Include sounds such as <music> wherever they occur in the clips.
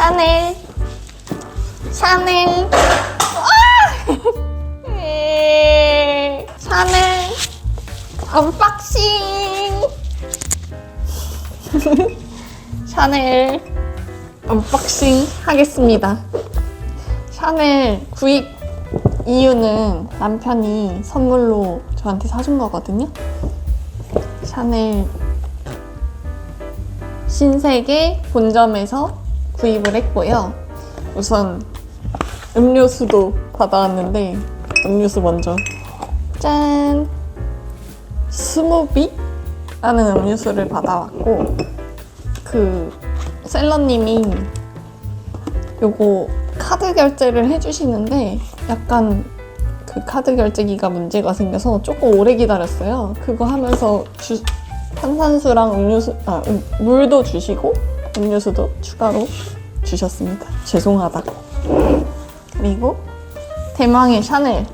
샤넬 샤넬 샤넬 언박싱. <laughs> 샤넬 언박싱 하겠습니다. 샤넬 구입 이유는 남편이 선물로 저한테 사준 거거든요. 샤넬 신세계 본점에서 구입을 했고요. 우선 음료수도 받아왔는데 음료수 먼저 짠 스무비 라는 음료수를 받아왔고 그 셀러님이 요거 카드 결제를 해주시는데 약간 그 카드 결제기가 문제가 생겨서 조금 오래 기다렸어요. 그거 하면서 주, 탄산수랑 음료수, 아, 음, 물도 주시고 음료수도 추가로 주셨습니다. 죄송하다고. 그리고 대망의 샤넬.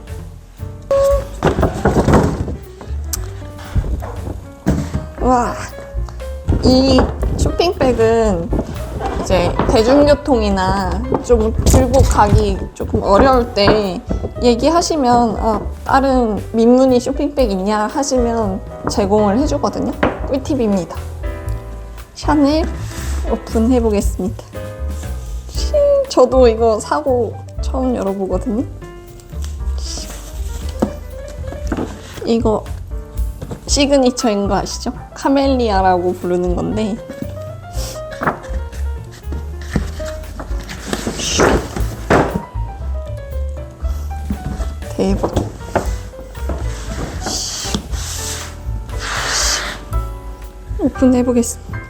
와, 이 쇼핑백은 이제 대중교통이나 좀 들고 가기 조금 어려울 때 얘기하시면 아, 다른 민문이 쇼핑백 있냐 하시면 제공을 해주거든요. 꿀팁입니다. 샤넬 오픈해 보겠습니다. 저도 이거 사고 처음 열어보거든요. 이거 시그니처인 거 아시죠? 카멜리아라고 부르는 건데 대박. 오픈해 보겠습니다.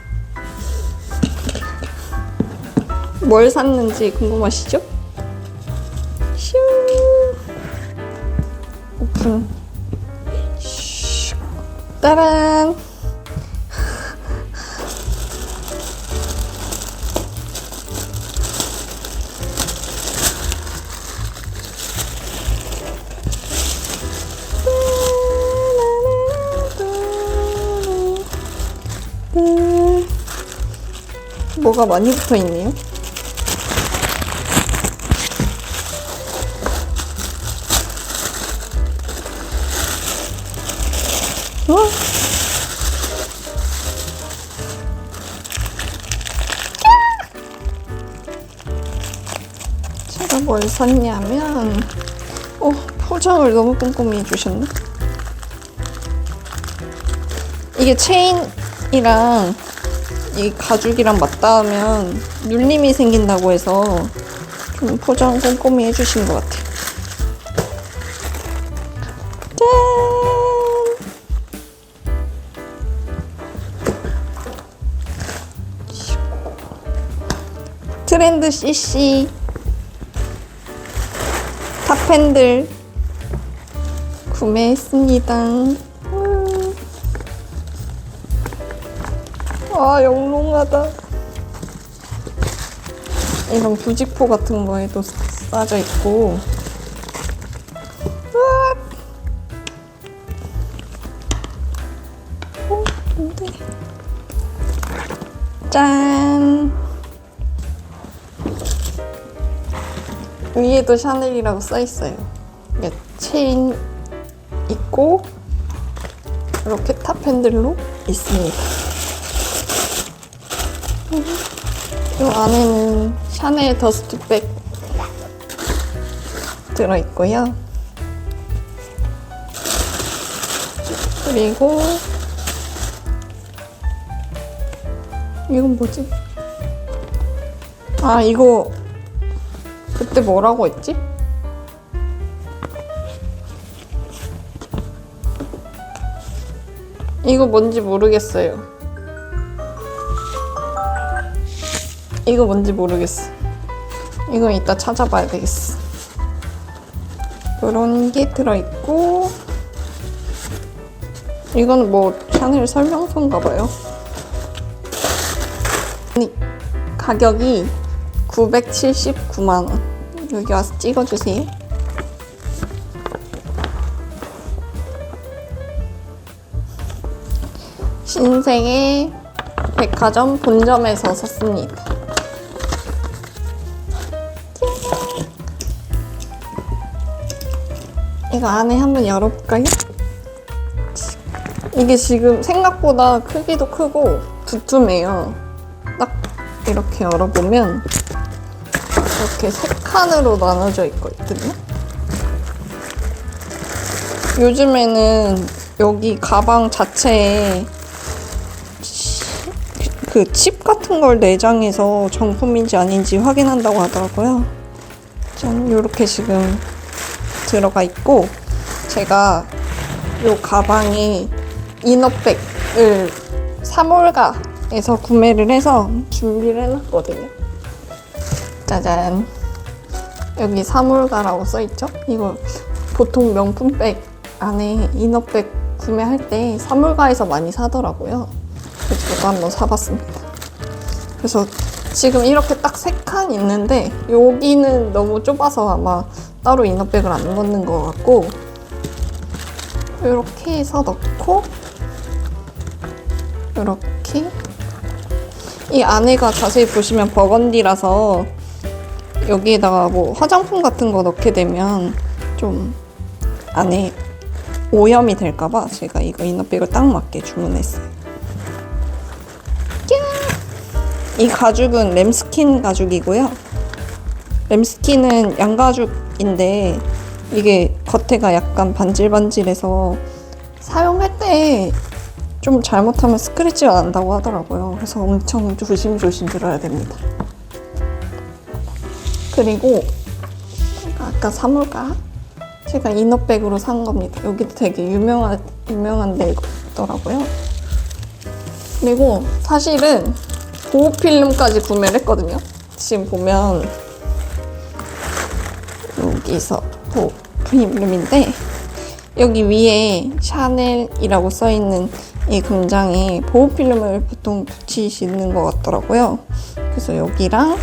뭘 샀는지 궁금하시죠? 슈 오픈. 슈 따란. 음, 뭐가 많이 붙어 있네요. 제가 뭘 샀냐면, 어, 포장을 너무 꼼꼼히 해주셨네. 이게 체인이랑 이 가죽이랑 맞닿으면 눌림이 생긴다고 해서 좀 포장 꼼꼼히 해주신 것 같아요. 트렌드 CC 탑팬들 구매했습니다. 음. 아 영롱하다. 이런 부직포 같은 거에도 싸져 있고. 위에도 샤넬이라고 써 있어요. 체인 있고 이렇게 탑 핸들로 있습니다. 이 안에는 샤넬 더스트백 들어있고요. 그리고 이건 뭐지? 아 이거 그때 뭐라고 했지? 이거 뭔지 모르겠어요. 이거 뭔지 모르겠어. 이거 이따 찾아봐야 되겠어. 이런 게 들어있고 이건 뭐 샤넬 설명서인가 봐요. 가격이 979만 원. 여기 와서 찍어주세요. 신세계 백화점 본점에서 샀습니다. 예. 이거 안에 한번 열어볼까요? 이게 지금 생각보다 크기도 크고 두툼해요. 딱 이렇게 열어보면 이렇게 세 칸으로 나눠져 있거든요. 요즘에는 여기 가방 자체에 그칩 같은 걸 내장해서 정품인지 아닌지 확인한다고 하더라고요. 짠, 요렇게 지금 들어가 있고 제가 요 가방에 이너백을 3월가에서 구매를 해서 준비를 해놨거든요. 짜잔. 여기 3월가라고 써있죠? 이거 보통 명품백 안에 이너백 구매할 때 3월가에서 많이 사더라고요. 그래서 저도 한번 사봤습니다. 그래서 지금 이렇게 딱 세 칸 있는데 여기는 너무 좁아서 아마 따로 이너백을 안 넣는 것 같고 이렇게 해서 넣고 이렇게 이 안에가 자세히 보시면 버건디라서 여기에다가 뭐 화장품 같은 거 넣게 되면 좀 안에 오염이 될까봐 제가 이거 이너백을 딱 맞게 주문했어요. 야! 이 가죽은 램스킨 가죽이고요. 램스킨은 양가죽인데 이게 겉에가 약간 반질반질해서 사용할 때 좀 잘못하면 스크래치가 난다고 하더라고요. 그래서 엄청 조심조심 들어야 됩니다. 그리고 아까 사물가 제가 이너백으로 산 겁니다. 여기도 되게 유명한 유명한 데더라고요. 그리고 사실은 보호 필름까지 구매를 했거든요. 지금 보면 여기서 보호 필름인데 여기 위에 샤넬이라고 써 있는 이 금장에 보호 필름을 보통 붙이시는 것 같더라고요. 그래서 여기랑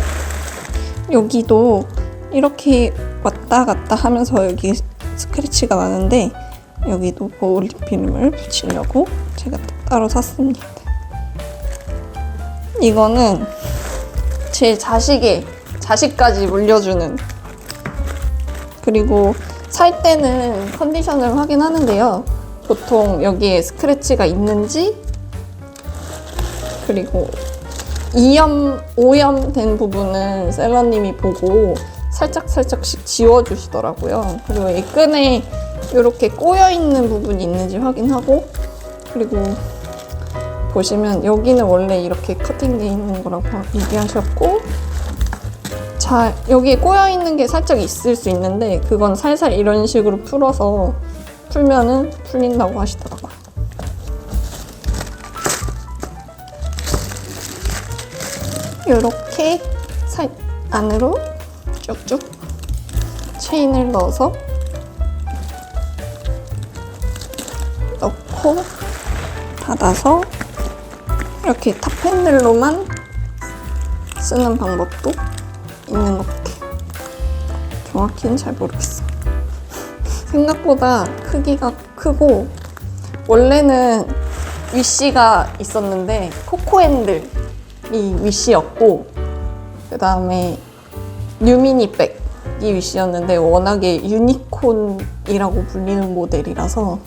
여기도 이렇게 왔다 갔다 하면서 여기 스크래치가 나는데 여기도 필름을 붙이려고 제가 따로 샀습니다. 이거는 제 자식의 자식까지 물려주는 그리고 살 때는 컨디션을 확인하는데요. 보통 여기에 스크래치가 있는지 그리고 이염, 오염된 부분은 셀러님이 보고 살짝 살짝씩 지워주시더라고요. 그리고 이 끈에 이렇게 꼬여 있는 부분이 있는지 확인하고 그리고 보시면 여기는 원래 이렇게 커팅되어 있는 거라고 얘기하셨고 자 여기에 꼬여 있는 게 살짝 있을 수 있는데 그건 살살 이런 식으로 풀어서 풀면은 풀린다고 하시더라고요. 이렇게 살 안으로 쭉쭉 체인을 넣어서 넣고 닫아서 이렇게 탑 핸들로만 쓰는 방법도 있는 것 같아요. 정확히는 잘 모르겠어. <laughs> 생각보다 크기가 크고 원래는 위시가 있었는데 코코핸들 이 위시였고 그 다음에 뉴미니백이 위시였는데 워낙에 유니콘이라고 불리는 모델이라서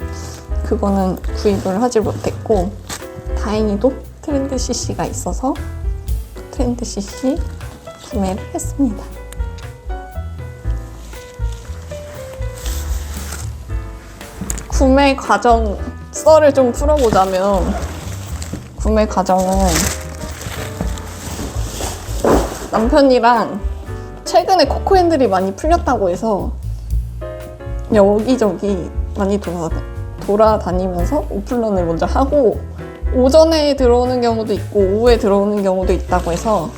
그거는 구입을 하지 못했고 다행히도 트렌드 CC가 있어서 트렌드 CC 구매를 했습니다. 구매 과정 썰을 좀 풀어보자면 구매 과정은 남편이랑 최근에 코코핸들이 많이 풀렸다고 해서 여기저기 많이 돌아, 돌아다니면서 오픈런을 먼저 하고 오전에 들어오는 경우도 있고 오후에 들어오는 경우도 있다고 해서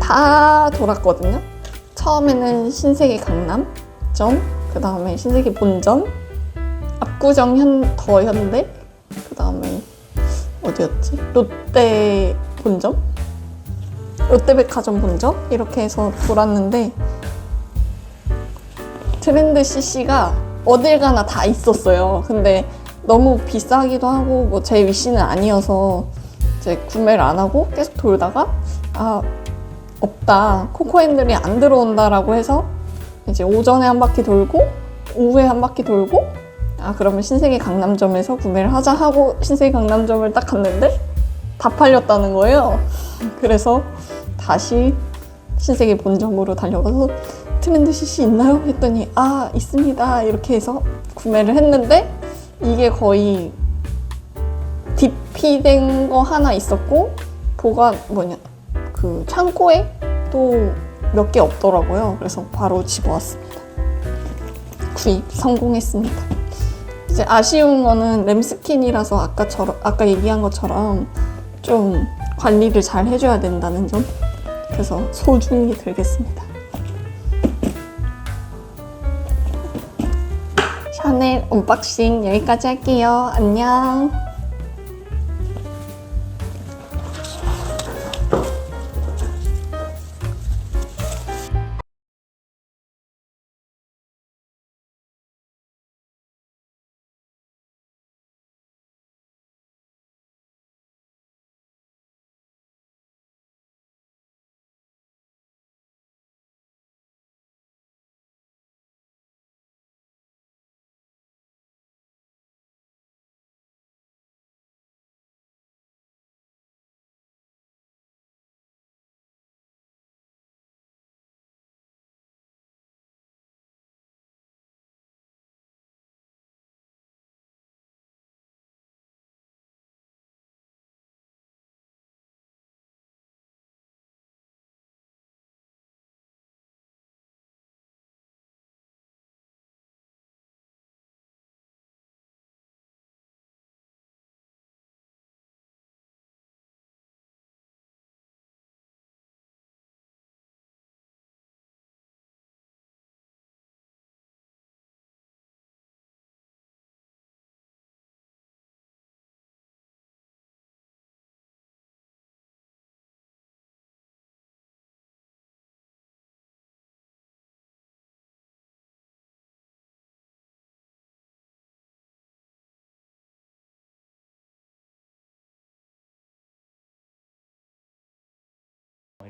다 돌았거든요. 처음에는 신세계 강남점, 그 다음에 신세계 본점, 압구정 현, 더 현대, 그 다음에 어디였지? 롯데 본점? 롯데백화점 본점? 이렇게 해서 돌았는데 트렌드 CC가 어딜 가나 다 있었어요. 근데 너무 비싸기도 하고 뭐 제 위시는 아니어서 이제 구매를 안 하고 계속 돌다가 아 없다 코코핸들이 안 들어온다라고 해서 이제 오전에 한 바퀴 돌고 오후에 한 바퀴 돌고 아 그러면 신세계 강남점에서 구매를 하자 하고 신세계 강남점을 딱 갔는데 다 팔렸다는 거예요. 그래서 다시 신세계 본점으로 달려가서 트렌드 CC 있나요? 했더니 아 있습니다 이렇게 해서 구매를 했는데 이게 거의 DP된 거 하나 있었고 보관 뭐냐 그 창고에 또 몇 개 없더라고요. 그래서 바로 집어왔습니다. 구입 성공했습니다. 이제 아쉬운 거는 램스킨이라서 아까처럼 아까 얘기한 것처럼 좀 관리를 잘 해줘야 된다는 점. 그래서 소중히 들겠습니다. 샤넬 언박싱 여기까지 할게요. 안녕.